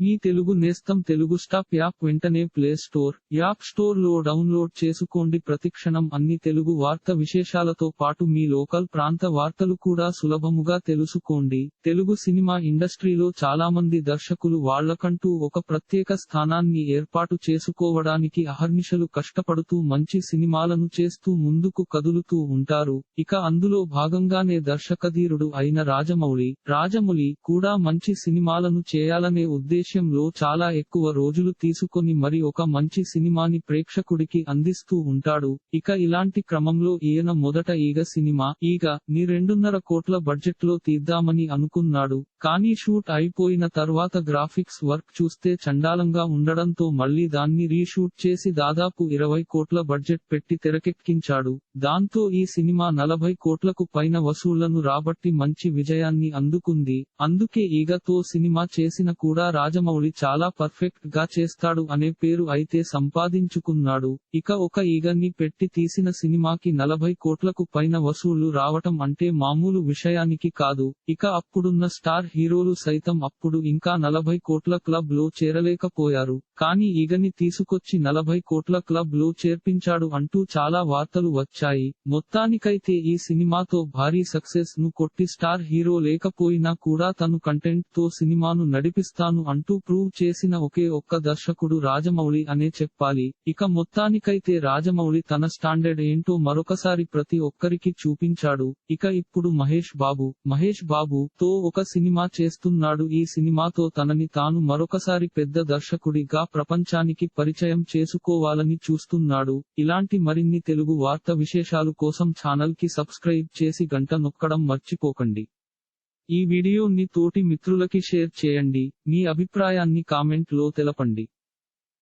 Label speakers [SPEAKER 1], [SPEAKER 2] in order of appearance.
[SPEAKER 1] మీ తెలుగు నేస్తం Telugu stop app వెంటనే play store app స్టోర్లో డౌన్లోడ్ చేసుకోండి. ప్రతిక్షణం అన్ని తెలుగు వార్త విశేషాలతో పాటు మీ లోకల్ ప్రాంత వార్తలు కూడా సులభముగా తెలుసుకోండి. తెలుగు సినిమా ఇండస్ట్రీలో చాలా మంది దర్శకులు వాళ్ళకంటూ ఒక ప్రత్యేక స్థానాన్ని ఏర్పాటు చేసుకోవడానికి అహర్నిశలు కష్టపడుతూ మంచి సినిమాలను చేస్తూ ముందుకు కదులుతూ ఉంటారు. ఇక అందులో భాగంగానే దర్శకధీరుడు అయిన రాజమౌళి రాజమౌళి కూడా మంచి సినిమాలను చేయాలనే ఉద్దేశం ఉద్దేశ్యంలో చాలా ఎక్కువ రోజులు తీసుకొని మరి ఒక మంచి సినిమాని ప్రేక్షకుడికి అందిస్తూ ఉంటాడు. ఇక ఇలాంటి క్రమంలో ఈయన మొదట ఈగ సినిమా ఈగ ని రెండున్నర కోట్ల బడ్జెట్లో తీద్దామని అనుకున్నాడు. కానీ షూట్ అయిపోయిన తర్వాత గ్రాఫిక్స్ వర్క్ చూస్తే చండాలంగా ఉండడంతో మళ్ళీ దాన్ని రీషూట్ చేసి దాదాపు ఇరవై కోట్ల బడ్జెట్ పెట్టి తెరకెక్కించాడు. దాంతో ఈ సినిమా నలభై కోట్లకు పైన వసూళ్ళను రాబట్టి మంచి విజయాన్ని అందుకుంది. అందుకే ఈగతో సినిమా చేసిన కూడా రాజ రాజమౌళి చాలా పర్ఫెక్ట్గా చేస్తాడు అనే పేరు అయితే సంపాదించుకున్నాడు. ఇక ఒక ఈగన్ని పెట్టి తీసిన సినిమాకి నలభై కోట్లకు పైన వసూళ్ళు రావటం అంటే మామూలు విషయానికి కాదు. ఇక అప్పుడున్న స్టార్ హీరోలు సైతం అప్పుడు ఇంకా నలభై కోట్ల క్లబ్లో చేరలేకపోయారు. కానీ ఈగని తీసుకొచ్చి నలభై కోట్ల క్లబ్లో చేర్పించాడు అంటూ చాలా వార్తలు వచ్చాయి. మొత్తానికైతే ఈ సినిమాతో భారీ సక్సెస్ను కొట్టి స్టార్ హీరో లేకపోయినా కూడా తను కంటెంట్తో సినిమాను నడిపిస్తాను అంటూ ప్రూవ్ చేసిన ఒకే ఒక్క దర్శకుడు రాజమౌళి అనే చెప్పాలి. ఇక మొత్తానికైతే రాజమౌళి తన స్టాండర్డ్ ఏంటో మరొకసారి ప్రతి ఒక్కరికి చూపించాడు. ఇక ఇప్పుడు మహేష్ బాబు. మహేష్ బాబు తో ఒక సినిమా చేస్తున్నాడు. ఈ సినిమాతో తనని తాను మరొకసారి పెద్ద దర్శకుడిగా ప్రపంచానికి పరిచయం చేసుకోవాలని చూస్తున్నాడు. ఇలాంటి మరిన్ని తెలుగు వార్త విశేషాలు కోసం ఛానల్కి సబ్స్క్రైబ్ చేసి గంట నొక్కడం మర్చిపోకండి. ఈ వీడియోని తోటి మిత్రులకి షేర్ చేయండి. మీ అభిప్రాయాన్ని కామెంట్లో తెలపండి.